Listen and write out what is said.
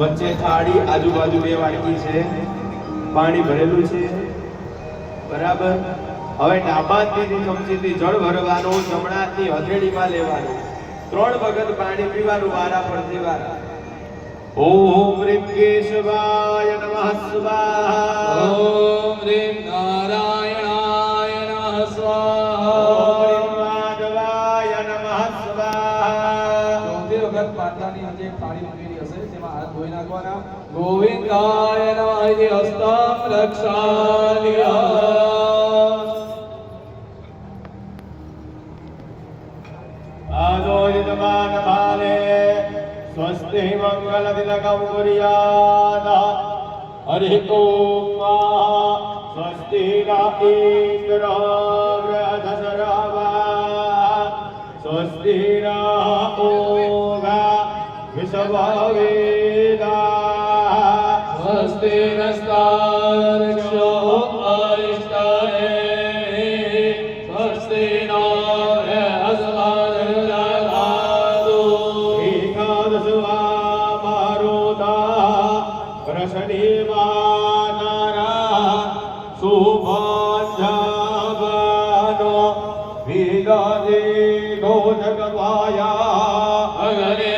વચ્ચે થાળી આજુબાજુ બે વાડકી છે. પાણી ભરેલું છે. બરાબર? હવે હાથની ચમચીથી જળ ભરવાનું જમણાથી હથેળીમાં લેવાનું. ત્રણ વખત પાણી પીવાનું વારા પરથી વારા ઓમ રીમ કેશવાય નમઃ સ્વાહા. ઓમ રીમ નારાયણાય નમઃ ઓમ રીમ માધવાય નમઃ સ્વાહા. વખત પાટલાની અંદર એક થાળી મૂકેલી હશે તેમાં હાથ ધોઈ નાખવાના ગોવિંદાય નમઃ ઇતિ હસ્તમ રક્ષાલિયા आदोदितमानभाले स्वस्ति मङ्गलदिनकं कुर्यात् हरिः ॐ स्वस्ति न इन्द्रो बृहदसरवा स्वस्ति न ओगा વિષભાવેદા સ્વસ્તિ નસ્તારક્ષો અરિષ્ટાએ સ્વસ્તિ નો શુભો જગવાયા અગરે